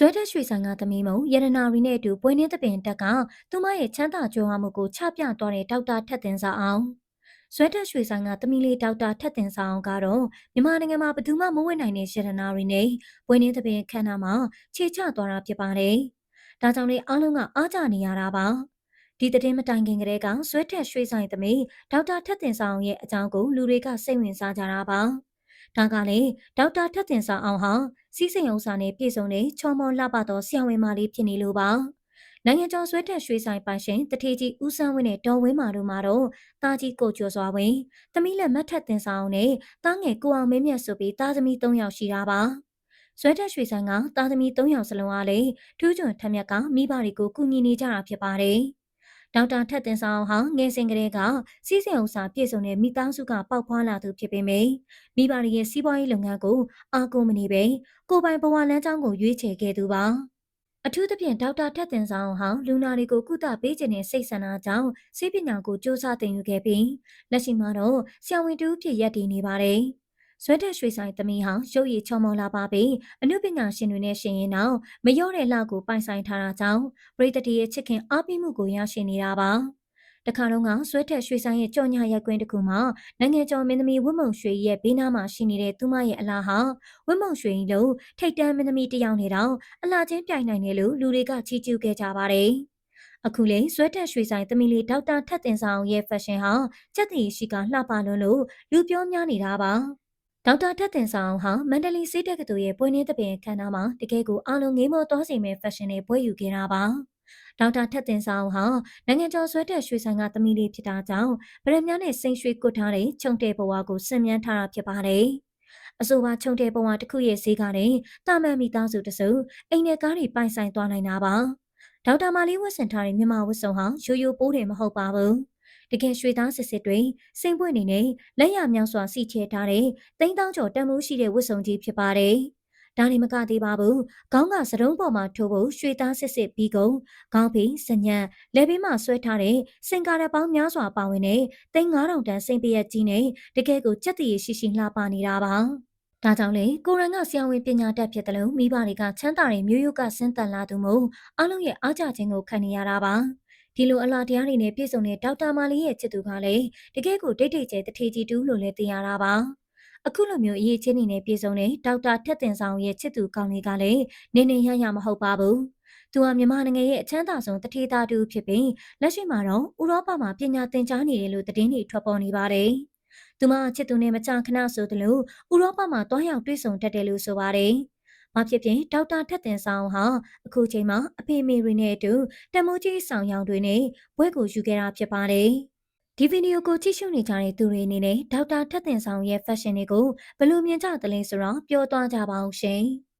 ဇွဲတက်ရွှေဆိုင်ကသမီးမုံရတနာရီနဲ့အတူပွဲနှင်းသပင်တက်ကသူမရဲ့ချမ်းသာကြွယ်ဝမှုကိုချပြသွားတဲ့ဒေါက်တာထက်တင်စာအောင်ဇွဲတက်ရွှေဆိုင်ကသမီးလေးဒေါက်တာထက်တင်စာအောင်ကတော့မြန်မာနိုင်ငံမှာဘယ်သူမှမဝတ်နိုင်တဲ့ရတနာရီနဲ့ပွဲနှင်းသပင်ခန်းနာမှာခြေချသွားတာဖြစ်ပါတယ်။ဒါကြောင့်လေအားလုံးကအားကြနေရတာပါ။ဒီတည်င်းမတိုင်ခင်ကတည်းကဇွဲတက်ရွှေဆိုင်သမီးဒေါက်တာထက်တင်စာအောင်ရဲ့အကြောင်းကိုလူတွေကစိတ်ဝင်စားကြတာပါ။ ဒါကလည်းဒေါက်တာထက်တင်စာအောင်ဟာစီးစိမ်ဥစ္စာနဲ့ပြည်စုံတဲ့ချော်မောလှပသောဆရာဝန်မလေးဖြစ်နေလို့ပါနိုင်ငံကျော်ဆွဲတက်ရွှေဆိုင်ပိုင်ရှင်တထေကြီးဦးဆန်းဝင်းနဲ့ဒေါ်ဝင်းမာတို့မှာတော့တာကြီးကိုကျော်စွာဝင်းသမီးလက်မတ်ထက်တင်ဆောင်နဲ့တားငယ်ကိုအောင်မင်းမြတ်ဆိုပြီးတာသမီး၃ယောက်ရှိတာပါဆွဲတက်ရွှေဆိုင်ကတာသမီး၃ယောက်စလုံးအားလေထူးချွန်ထက်မြက်ကမိဘတွေကိုကူညီနေကြတာဖြစ်ပါတယ် ဒေါက်တာထက်တင်ဆောင်ဟာငယ်စဉ်ကလေးကစီးစိမ်ဥစားပြည့်စုံတဲ့မိသားစုကပေါက်ဖွားလာသူဖြစ်ပေမယ့်မိဘရဲ့စီးပွားရေးလုပ်ငန်းကိုအားကိုးမနေပဲကိုပိုင်ဘဝလမ်းကြောင်းကိုရွေးချယ်ခဲ့သူပါအထူးသဖြင့်ဒေါက်တာထက်တင်ဆောင်ဟာလူနာတွေကိုကုသပေးခြင်းနဲ့စိတ်ဆန္ဒကြောင့်စိတ်ပညာကိုစ조사သင်ယူခဲ့ပြီးလက်ရှိမှာတော့ဆရာဝန်တူဖြစ်ရပ်တည်နေပါတယ်။ ဇွဲတက်ရွှေဆိုင်သမီးဟာရုပ်ရည်ချောမောလာပါပြီးအနုပညာရှင်တွေနဲ့ရှင်ရင်တော့မလျော့တဲ့လှကိုပိုင်ဆိုင်ထားတာကြောင့်ပရိသတ်ရဲ့ချစ်ခင်အားပေးမှုကိုရရှိနေတာပါတခါတော့ကဆွဲထက်ရွှေဆိုင်ရဲ့ကြော်ညာရက်ကွင်းတစ်ခုမှာနိုင်ငံကျော်မင်းသမီးဝတ်မုံရွှေရဲ့ဘေးနားမှာရှိနေတဲ့သူမရဲ့အလားဟာဝတ်မုံရွှေလို့ထိတ်တန်းမင်းသမီးတယောက်နေတော့အလားချင်းပြိုင်နိုင်တယ်လို့လူတွေကချီးကျူးခဲ့ကြပါတယ်အခုလေဆွဲတက်ရွှေဆိုင်သမီးလေးဒေါက်တာထက်တင်ဆောင်ရဲ့ဖက်ရှင်ဟာစက်တီရှိကလှပလွန်းလို့လူပြောများနေတာပါ ဒေါက်တာထက်တင်ဆောင်ဟာမန္တလေးစိတ်တက်ကတူရဲ့ပွဲနေသပင်ခန်းနာမှာတကယ်ကိုအားလုံးငေးမောသွားစေမဲ့ဖက်ရှင်တွေပွဲယူခဲ့တာပါဒေါက်တာထက်တင်ဆောင်ဟာနိုင်ငံကျော်ဆွဲတဲ့ရွှေဆိုင်ကသမီးလေးဖြစ်တာကြောင့်ဗရမ ्या နဲ့စိန်ရွှေကုတ်ထားတဲ့ခြုံတဲ့ဘဝကိုစင်မြန်းထားတာဖြစ်ပါတယ်အဆိုပါခြုံတဲ့ဘဝတစ်ခုရဲ့ဈေးကလည်းတာမန်မိသားစုတစုအိမ်နဲ့ကားတွေပိုင်ဆိုင်သွားနိုင်တာပါဒေါက်တာမာလီဝတ်ဆင်ထားတဲ့မြန်မာဝတ်စုံဟာရိုးရိုးပိုးတယ်မဟုတ်ပါဘူး တကယ်ရွှေသားစစ်စစ်တွေစိမ့်ပွင့်နေနဲ့လက်ရမြောက်စွာစီချဲထားတဲ့တိန်းတောင်းကျော်တန်မိုးရှိတဲ့ဝတ်စုံကြီးဖြစ်ပါတယ်။ဒါနေမကသေးပါဘူး။ခေါင်းကစတုံးပေါ်မှာထိုးဖို့ရွှေသားစစ်စစ်ပြီးကုန်ခေါင်းဖိစညံလက်ဘေးမှာဆွဲထားတဲ့စင်ကာရပေါင်းများစွာပါဝင်တဲ့တိန်း9000တန်စိမ့်ပရက်ကြီးနဲ့တကယ်ကိုကြက်တည်ရှိရှိလှပနေတာပါ။ဒါကြောင့်လေကိုရန်ကဆရာဝန်ပညာတတ်ဖြစ်တယ်လို့မိဘတွေကချမ်းသာတဲ့မျိုးရိုးကဆင်းသက်လာသူမို့အလုံးရဲ့အားကြခြင်းကိုခံနေရတာပါ ဒီလိုအလားတရားတွေနဲ့ပြည့်စုံတဲ့ဒေါက်တာမာလီရဲ့ချစ်သူကလည်းတကယ်ကိုဒိတ်ဒိတ်ကျဲတထေကြီးတူးလို့လည်းသိရတာပါအခုလိုမျိုးအရေးချင်းနေနဲ့ပြည့်စုံတဲ့ဒေါက်တာထက်တင်ဆောင်ရဲ့ချစ်သူကောင်းလေးကလည်းနေနေရရမဟုတ်ပါဘူးသူဟာမြန်မာနိုင်ငံရဲ့အချမ်းသာဆုံးတထေသားတူဖြစ်ပြီးလက်ရှိမှာတော့ဥရောပမှာပညာသင်ကြားနေတယ်လို့သတင်းတွေထွက်ပေါ်နေပါတယ်။သူမချစ်သူနဲ့မကြာခဏဆိုသလိုဥရောပမှာတွားရောက်တွေ့ဆုံတတ်တယ်လို့ဆိုပါတယ်။ ဘာဖြစ်ဖြစ်ဒေါက်တာထက်တင်ဆောင်ဟာအခုချိန်မှာအဖေမေတွေနဲ့အတူတမိုးကြီးဆောင်ရောင်တွေနဲ့ဘွဲကိုယူခဲ့တာဖြစ်ပါတယ်။ဒီဗီဒီယိုကိုကြည့်ရှုနေကြတဲ့သူတွေအနေနဲ့ဒေါက်တာထက်တင်ဆောင်ရဲ့ fashion တွေကိုဘယ်လိုမြင်ကြသလဲဆိုတော့ပြောသွားကြပါအောင်ရှင်။